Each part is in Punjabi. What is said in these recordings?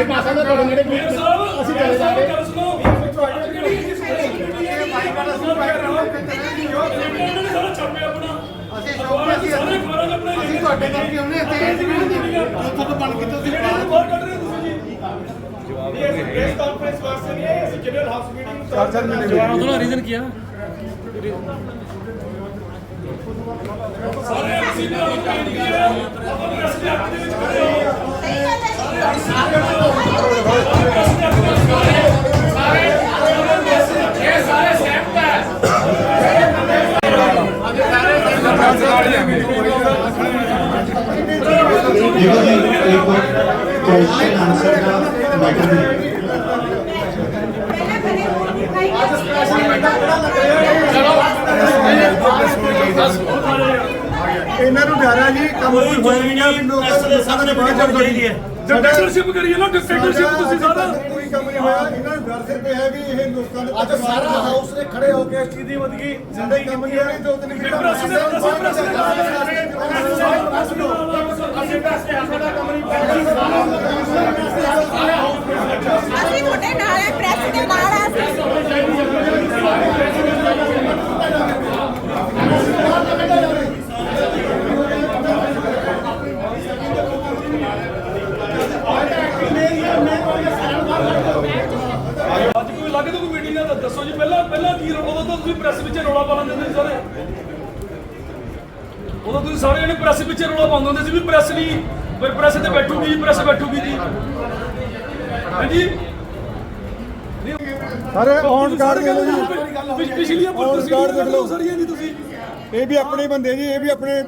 ਨਹੀਂ ਪਾ ਸਕਦਾ ਤੁਹਾਡੇ ਨੇੜੇ ਕੋਈ ਮੇਰ ਸਾਹਿਬ ਅਸੀਂ ਚਲੇ ਜਾਵਾਂਗੇ ਗੱਲ ਸੁਣੋ। ਅੱਜ ਕਿਹੜੀ ਕਰ ਰਹੇ ਹੋ ਇਹਨਾਂ ਨੇ ਸਾਰਾ ਛਾਪਿਆ ਆਪਣਾ। ਅਸੀਂ ਸ਼ੌਕ ਅਸੀਂ ਸਾਰੇ ਖਬਰਾਂ ਚ ਆਪਣੇ ਅਸੀਂ ਤੁਹਾਡੇ ਕਰਕੇ ਆਉਂਦੇ ਇੱਥੇ ਉੱਥੋਂ ਤੋਂ ਬਣ ਕੇ ਤੁਸੀਂ ਬਾਹਰ ਬਾਹਰ ਕੱਢ ਰਹੇ ਹੋ ਤੁਸੀਂ ਜੀ। ਇਹ ਪ੍ਰੈਸ ਕਾਨਫਰੰਸ ਵਾਸਤੇ ਨਹੀਂ ਹੈ ਅਸੀਂ ਜਨਰਲ ਹਾਊਸ ਮੀਟਿੰਗ ਚਾਰ ਚਾਰ ਰੀਜ਼ਨ ਕੀ ਆ? ਸਾਰੇ ਅਸੀਂ ਨਾਲ ਬੇਨਤੀ ਹੈ ਆਪਾਂ ਪ੍ਰੈਸ ਦੇ ਹੱਕ ਦੇ ਵਿੱਚ ਖੜੇ ਹੋ देखो जी एक क्वेश्चन आंसर का मैटर है ਇਹਨਾਂ ਨੂੰ ਡਰਾ ਜੀ ਕੰਮ ਕੋਈ ਹੋਇਆ ਨਹੀਂ ਆ ਲੋਕਾਂ ਦੇ ਲੋਕਾਂ ਨੇ ਬਾਹਰ ਚੱਲ ਗਈ ਹੈ। ਡਿਕਟੇਟਰਸ਼ਿਪ ਕਰੀਏ ਨਾ ਡਿਕਟੇਟਰਸ਼ਿਪ ਤੁਸੀਂ ਸਾਰਾ। ਕੋਈ ਕੰਮ ਨਹੀਂ ਹੋਇਆ। ਇਹਨਾਂ ਨੂੰ ਡਰ ਸਿਰ ਤੇ ਹੈ ਵੀ ਇਹ ਲੋਕਾਂ ਦੇ ਅੱਜ ਸਾਰਾ ਹਾਊਸ ਨੇ ਖੜੇ ਹੋ ਕੇ ਇਸ ਚੀਜ਼ ਦੀ ਵਧਗੀ ਜ਼ਿੰਦਗੀ ਕੰਮ ਨਹੀਂ ਹੋਣੀ ਦੋ ਤਿੰਨ ਫਿਰ ਪ੍ਰੈਸ ਦੇ ਅਸੀਂ ਪ੍ਰੈਸ ਦੇ ਅਸੀਂ ਤੁਹਾਡੇ ਨਾਲ ਹੈ ਪ੍ਰੈਸ ਦੇ ਨਾਲ ਆ ਅਸੀਂ ਅੱਜ ਕੋਈ ਲੱਗੇ ਕੋਈ ਦੱਸੋ ਜੀ ਪਹਿਲਾਂ ਪਹਿਲਾਂ ਕੀ ਉਦੋਂ ਤਾਂ ਤੁਸੀਂ ਪ੍ਰੈਸ ਵਿੱਚ ਰੌਲਾ ਪਾ ਲੈਂਦੇ ਸੀ ਸਾਰੇ। ਉਦੋਂ ਤੁਸੀਂ ਸਾਰੇ ਜਣੇ ਪ੍ਰੈਸ ਵਿੱਚ ਰੌਲਾ ਪਾਉਂਦੇ ਹੁੰਦੇ ਸੀ ਵੀ ਪ੍ਰੈਸ ਨਹੀਂ ਫਿਰ ਪ੍ਰੈਸ ਤੇ ਬੈਠੂਗੀ ਪ੍ਰੈਸ ਬੈਠੂਗੀ ਜੀ। ਹਾਂਜੀ? ਸਾਰੇ ਔਨ ਕਾਰਡ ਦੇ ਲਓ ਜੀ। ਪਿਛ- ਪਿਛਲੀਆਂ ਤੁਸੀਂ ਕਾਰਡ ਦੇਖ ਲਓ ਸਾਰੀਆਂ ਜੀ ਤੁਸੀਂ। ਇਹ ਵੀ ਆਪਣੇ ਬੰਦੇ ਜੀ ਇਹ ਵੀ ਆਪਣੇ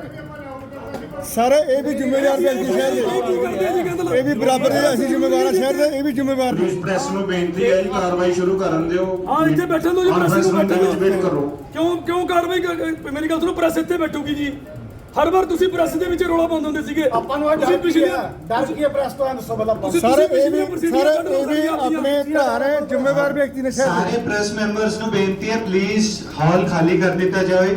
ਸਾਰੇ ਇਹ ਵੀ ਜ਼ਿੰਮੇਵਾਰ ਵਿਅਕਤੀ ਸ਼ਹਿਰ ਆ ਦੇ। ਇਹ ਵੀ ਬਰਾਬਰ ਦੇ ਅਸੀਂ ਜ਼ਿੰਮੇਵਾਰ ਆ ਸ਼ਹਿਰ ਦੇ ਇਹ ਵੀ ਜ਼ਿੰਮੇਵਾਰ ਨੇ। ਪ੍ਰੈਸ ਨੂੰ ਬੇਨਤੀ ਹੈ ਜੀ ਕਾਰਵਾਈ ਸ਼ੁਰੂ ਕਰਨ ਦਿਓ। ਹਾਂ ਇੱਥੇ ਬੈਠਣ ਦਿਓ ਜੀ ਪ੍ਰੈਸ ਨੂੰ ਬੈਠਣ ਦਿਓ ਵੇਟ ਕਰੋ। ਕਿਉਂ ਕਿਉਂ ਕਾਰਵਾਈ ਕਰ- ਕਰ- ਮੇਰੀ ਗੱਲ ਸੁਣੋ ਪ੍ਰੈਸ ਇੱਥੇ ਬੈਠੂਗੀ ਜੀ। ਹਰ ਵਾਰ ਤੁਸੀਂ ਪ੍ਰੈਸ ਦੇ ਵਿੱਚ ਰੌਲਾ ਪਾਉਂਦੇ ਹੁੰਦੇ ਸੀਗੇ। ਆਪਾਂ ਨੂੰ ਤੁਸੀਂ ਪਿਛਲੇ ਦੱਸ ਕੀ ਪ੍ਰੈਸ ਤੋਂ? ਦੱਸੋ ਤੁਸੀਂ- ਸਾਰੇ ਇਹ ਵੀ ਸਾਰੇ ਇਹ ਵੀ ਆਪਣੇ ਨੇ ਜ਼ਿੰਮੇਵਾਰ ਵਿਅਕਤੀ ਨੇ ਸਾਰੇ ਪ੍ਰੈਸ ਮੈਂਬਰਸ ਨੂੰ ਬੇਨਤੀ ਹੈ ਪਲੀਜ਼ ਹਾਲ ਖਾਲੀ ਕਰ ਦਿੱਤਾ ਜਾਵੇ।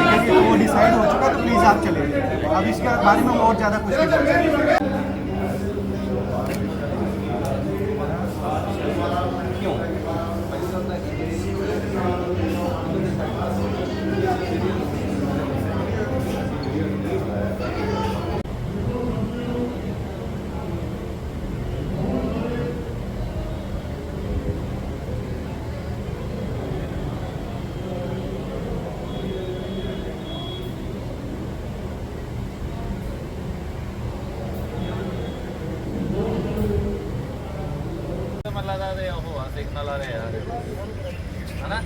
वो डिसाइड हो चुका तो प्लीज आप चले जाइए अब इसके बारे में और ज्यादा कुछ नहीं నల్లానే అనా